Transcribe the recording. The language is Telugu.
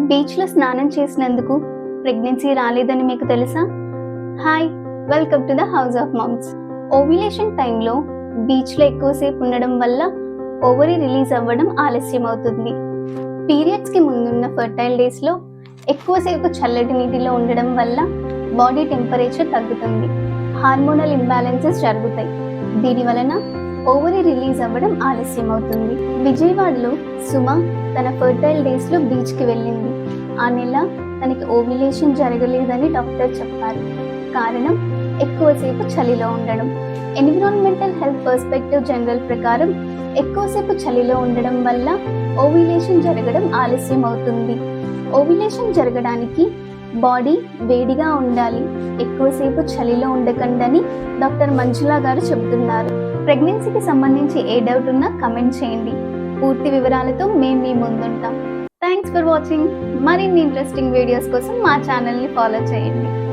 బీచ్లో స్నానం చేసినందుకు ప్రెగ్నెన్సీ రాలేదని మీకు తెలుసా? Hi welcome to the house of moms ovulation టైంలో బీచ్లో ఎక్కువసేపు ఉండడం వల్ల ఓవరి రిలీజ్ అవ్వడం ఆలస్యం అవుతుంది పీరియడ్స్కి ముందున్న ఫర్టైల్ డేస్లో ఎక్కువసేపు చల్లటి నీటిలో ఉండడం వల్ల బాడీ టెంపరేచర్ తగ్గుతుంది. హార్మోనల్ ఇంబ్యాలెన్సెస్ జరుగుతాయి. దీని వలన ఓవరి రిలీజ్ అవ్వడం ఆలస్యం అవుతుంది విజయవాడలో సుమ తన ఫర్టైల్ డేస్లో బీచ్కి వెళ్ళింది. ఆ నెల తనకి ఓవ్యులేషన్ జరగలేదని డాక్టర్ చెప్పారు. కారణం ఎక్కువసేపు చలిలో ఉండడం. ఎన్విరాన్మెంటల్ హెల్త్ పర్స్పెక్టివ్ జనరల్ ప్రకారం ఎక్కువసేపు చలిలో ఉండడం వల్ల ఓవ్యులేషన్ జరగడం ఆలస్యం అవుతుంది ఓవ్యులేషన్ జరగడానికి బాడీ వేడిగా ఉండాలి. ఎక్కువసేపు చలిలో ఉండకండని డాక్టర్ మంజులా గారు చెబుతున్నారు. ప్రెగ్నెన్సీకి సంబంధించి ఏ డౌట్ ఉన్నా కమెంట్ చేయండి. పూర్తి వివరాలతో మేము మీ ముందుంటాం. థ్యాంక్స్ ఫర్ వాచింగ్ మరిన్ని ఇంట్రెస్టింగ్ వీడియోస్ కోసం మా ఛానల్ని ఫాలో చేయండి.